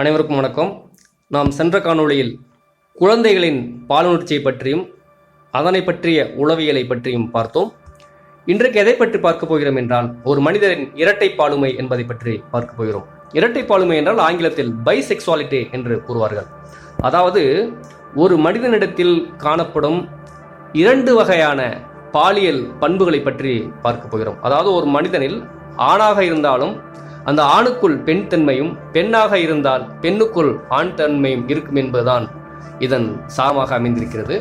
அனைவருக்கும் வணக்கம். நாம் சென்ற காணொளியில் குழந்தைகளின் பாலுணர்ச்சியை பற்றியும் அதனை பற்றிய உளவியலை பற்றியும் பார்த்தோம். இன்றைக்கு எதை பற்றி பார்க்க போகிறோம் என்றால் ஒரு மனிதரின் இரட்டை பாலுமை என்பதை பற்றி பார்க்க போகிறோம். இரட்டை பாலுமை என்றால் ஆங்கிலத்தில் பைசெக்சுவாலிட்டி என்று கூறுவார்கள். அதாவது ஒரு மனிதனிடத்தில் காணப்படும் இரண்டு வகையான பாலியல் பண்புகளை பற்றி பார்க்க போகிறோம். அதாவது ஒரு மனிதனில் ஆணாக இருந்தாலும் அந்த ஆணுக்குள் பெண் தன்மையும் பெண்ணாக இருந்தால் பெண்ணுக்குள் ஆண் தன்மையும் இருக்கும் என்பதுதான் இதன் சாரமாக அமைந்திருக்கிறது.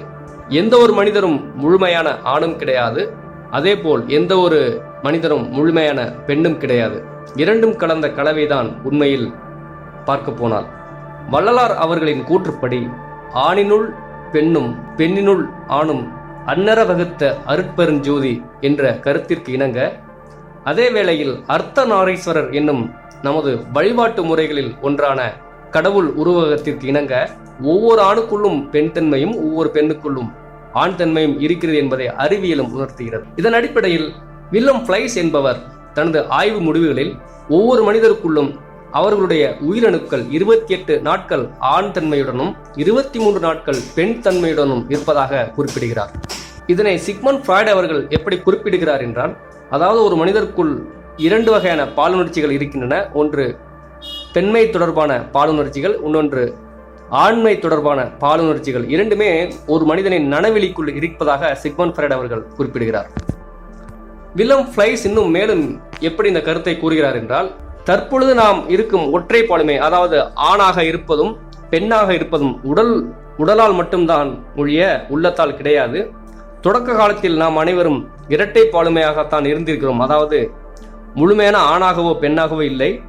எந்த ஒரு மனிதரும் முழுமையான ஆணும் கிடையாது. அதேபோல் எந்த ஒரு மனிதரும் முழுமையான பெண்ணும் கிடையாது. இரண்டும் கலந்த கலவைதான் உண்மையில் பார்க்க போனால். வள்ளலார் அவர்களின் கூற்றுப்படி ஆணினுள் பெண்ணும் பெண்ணினுள் ஆணும் அன்னர வகுத்த அருட்பெருஞ்சோதி என்ற கருத்திற்கு இணங்க அதே வேளையில் அர்த்தநாரீஸ்வரர் என்னும் நமது வழிபாட்டு முறைகளில் ஒன்றான கடவுள் உருவகத்திற்கு இணங்க ஒவ்வொரு ஆணுக்குள்ளும் பெண் தன்மையும் ஒவ்வொரு பெண்ணுக்குள்ளும் ஆண் தன்மையும் இருக்கிறது என்பதை அறிவியலும் உணர்த்துகிறது. இதன் அடிப்படையில் வில்லம் பிளைஸ் என்பவர் தனது ஆய்வு முடிவுகளில் ஒவ்வொரு மனிதருக்குள்ளும் அவர்களுடைய உயிரணுக்கள் இருபத்தி எட்டு நாட்கள் ஆண் தன்மையுடனும் இருபத்தி மூன்று நாட்கள் பெண் தன்மையுடனும் இருப்பதாக குறிப்பிடுகிறார். இதனை சிக்மன் ஃப்ராய்ட் அவர்கள் எப்படி குறிப்பிடுகிறார் என்றால் அதாவது ஒரு மனிதருக்குள் இரண்டு வகையான பாலுணர்ச்சிகள் இருக்கின்றன. ஒன்று பெண்மை தொடர்பான பாலுணர்ச்சிகள் இன்னொன்று ஆண்மை தொடர்பான பாலுணர்ச்சிகள். இரண்டுமே ஒரு மனிதனின் நனவெளிக்குள் இருப்பதாக சிக்மன் ஃப்ரைட் அவர்கள் குறிப்பிடுகிறார். வில்லம் ஃப்ளைஸ் இன்னும் மேலும் எப்படி இந்த கருத்தை கூறுகிறார் என்றால் தற்பொழுது நாம் இருக்கும் ஒற்றை பாலுமை அதாவது ஆணாக இருப்பதும் பெண்ணாக இருப்பதும் உடல் உடலால் மட்டும்தான் ஒழிய உள்ளத்தால் கிடையாது. தொடக்க காலத்தில் நாம் அனைவரும் இரட்டை பாலுமையாகத்தான் இருந்திருக்கிறோம். அதாவது முழுமையான ஆணாகவோ பெண்ணாகவோ இல்லை.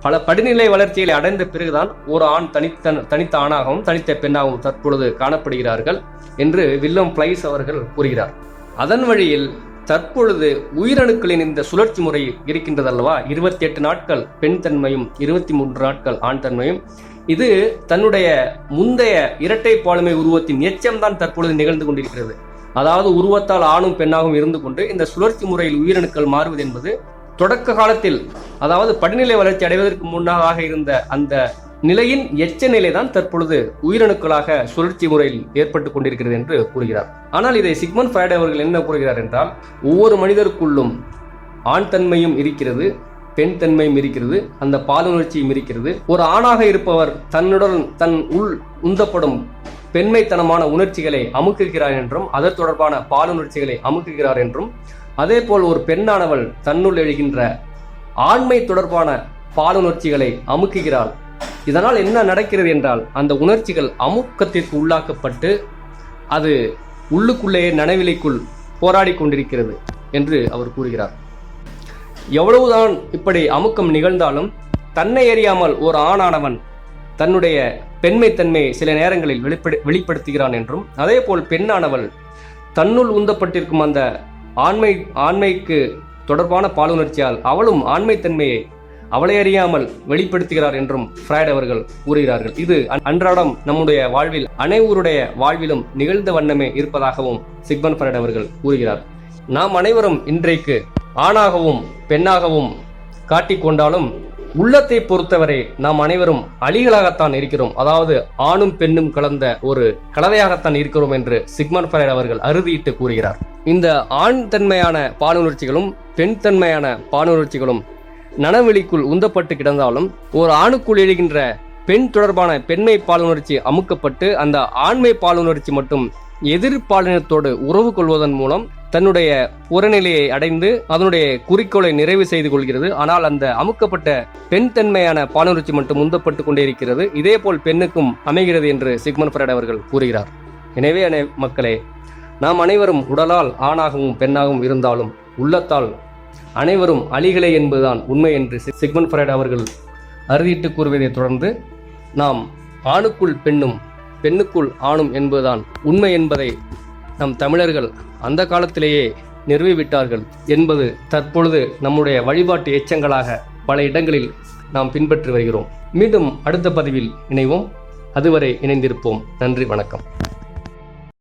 பல படிநிலை வளர்ச்சிகளை அடைந்த பிறகுதான் ஒரு ஆண் தனித்த தனித்த ஆணாகவும் தனித்த பெண்ணாகவும் தற்பொழுது காணப்படுகிறார்கள் என்று வில்லம் பிளைஸ் அவர்கள் கூறுகிறார். அதன் வழியில் தற்பொழுது உயிரணுக்களின் இந்த சுழற்சி முறை இருக்கின்றதல்லவா? இருபத்தி எட்டு நாட்கள் பெண் தன்மையும் இருபத்தி மூன்று நாட்கள் ஆண் தன்மையும். இது தன்னுடைய முந்தைய இரட்டை பாலுமை உருவத்தின் எச்சம்தான் தற்பொழுது நிகழ்ந்து கொண்டிருக்கிறது. அதாவது உருவத்தால் ஆணும் பெண்ணாகவும் இருந்து கொண்டு இந்த சுழற்சி முறையில் உயிரணுக்கள் மாறுவது என்பது தொடக்க காலத்தில் அதாவது படிநிலை வளர்ச்சி அடைவதற்கு முன்னாக இருந்த அந்த நிலையின் எச்ச நிலை தான் தற்பொழுது உயிரணுக்களாக சுழற்சி முறையில் ஏற்பட்டு கொண்டிருக்கிறது என்று கூறுகிறார். ஆனால் இதை சிக்மன் ஃப்ரைடே அவர்கள் என்ன கூறுகிறார் என்றால் ஒவ்வொரு மனிதருக்குள்ளும் ஆண் தன்மையும் இருக்கிறது பெண் தன்மையும் இருக்கிறது அந்த பாலுணர்ச்சியும் இருக்கிறது. ஒரு ஆணாக இருப்பவர் தன்னுடன் தன் உள் உந்தப்படும் பெண்மைத்தனமான உணர்ச்சிகளை அமுக்குகிறார் என்றும் அதன் தொடர்பான பாலுணர்ச்சிகளை அமுக்குகிறார் என்றும் அதே போல் ஒரு பெண்ணானவள் தன்னுள் எழுகின்ற ஆண்மை தொடர்பான பாலுணர்ச்சிகளை அமுக்குகிறாள். இதனால் என்ன நடக்கிறது என்றால் அந்த உணர்ச்சிகள் அமுக்கத்திற்கு உள்ளாக்கப்பட்டு அது உள்ளுக்குள்ளேயே நனவிலைக்குள் போராடி கொண்டிருக்கிறது என்று அவர் கூறுகிறார். எவ்வளவுதான் இப்படி அமுக்கம் நிகழ்ந்தாலும் தன்னை அறியாமல் ஒரு ஆணானவன் தன்னுடைய பெண்மைத்தன்மையை சில நேரங்களில் வெளிப்படு வெளிப்படுத்துகிறான் என்றும் அதே போல் பெண்ணானவள் தன்னுள் உந்தப்பட்டிருக்கும் அந்த ஆண்மை ஆண்மைக்கு தொடர்பான பாலுணர்ச்சியால் அவளும் ஆண்மைத்தன்மையை அவளை அறியாமல் வெளிப்படுத்துகிறார் என்றும் ஃப்ராய்ட் அவர்கள் கூறுகிறார்கள். இது அன்றாடம் நம்முடைய வாழ்வில் அனைவருடைய வாழ்விலும் நிகழ்ந்த வண்ணமே இருப்பதாகவும் சிக்மன் ஃப்ராய்ட் அவர்கள் கூறுகிறார். நாம் அனைவரும் இன்றைக்கு ஆணாகவும் பெண்ணாகவும் காட்டிக்கொண்டாலும் உள்ளத்தை பொறுத்தவரை நாம் அனைவரும் அழிகளாகத்தான் இருக்கிறோம். அதாவது ஆணும் பெண்ணும் கலந்த ஒரு கலவையாகத்தான் இருக்கிறோம் என்று சிக்மன் ஃபரைட் அவர்கள் அறுதியிட்டு கூறுகிறார். இந்த ஆண் தன்மையான பாலுணர்ச்சிகளும் பெண் தன்மையான பாலுணர்ச்சிகளும் நனவெளிக்குள் உந்தப்பட்டு கிடந்தாலும் ஒரு ஆணுக்குள் எழுகின்ற பெண் தொடர்பான பெண்மை பாலுணர்ச்சி அமுக்கப்பட்டு அந்த ஆண்மை பாலுணர்ச்சி மட்டும் எதிர்ப்பாளினத்தோடு உறவு கொள்வதன் மூலம் தன்னுடைய புறநிலையை அடைந்து அதனுடைய குறிக்கோளை நிறைவு செய்து கொள்கிறது. ஆனால் அந்த அமுக்கப்பட்ட பெண் தன்மையான பாலுணர்ச்சி மட்டும் உந்தப்பட்டு கொண்டே இருக்கிறது. இதே போல் பெண்ணுக்கும் அமைகிறது என்று சிக்மன் பிரட் அவர்கள் கூறுகிறார். எனவே அனை மக்களே நாம் அனைவரும் உடலால் ஆணாகவும் பெண்ணாகவும் இருந்தாலும் உள்ளத்தால் அனைவரும் அழிகளை என்பதுதான் உண்மை என்று சிக்மன் ஃப்ரைட் அவர்கள் அறுதிட்டு கூறுவதை தொடர்ந்து நாம் ஆணுக்குள் பெண்ணும் பெண்ணுக்குள் ஆணும் என்பதுதான் உண்மை என்பதை நம் தமிழர்கள் அந்த காலத்திலேயே நிறுவிவிட்டார்கள் என்பது தற்பொழுது நம்முடைய வழிபாட்டு எச்சங்களாக பல இடங்களில் நாம் பின்பற்றி வருகிறோம். மீண்டும் அடுத்த பதிவில் இணைவோம். அதுவரை இணைந்திருப்போம். நன்றி வணக்கம்.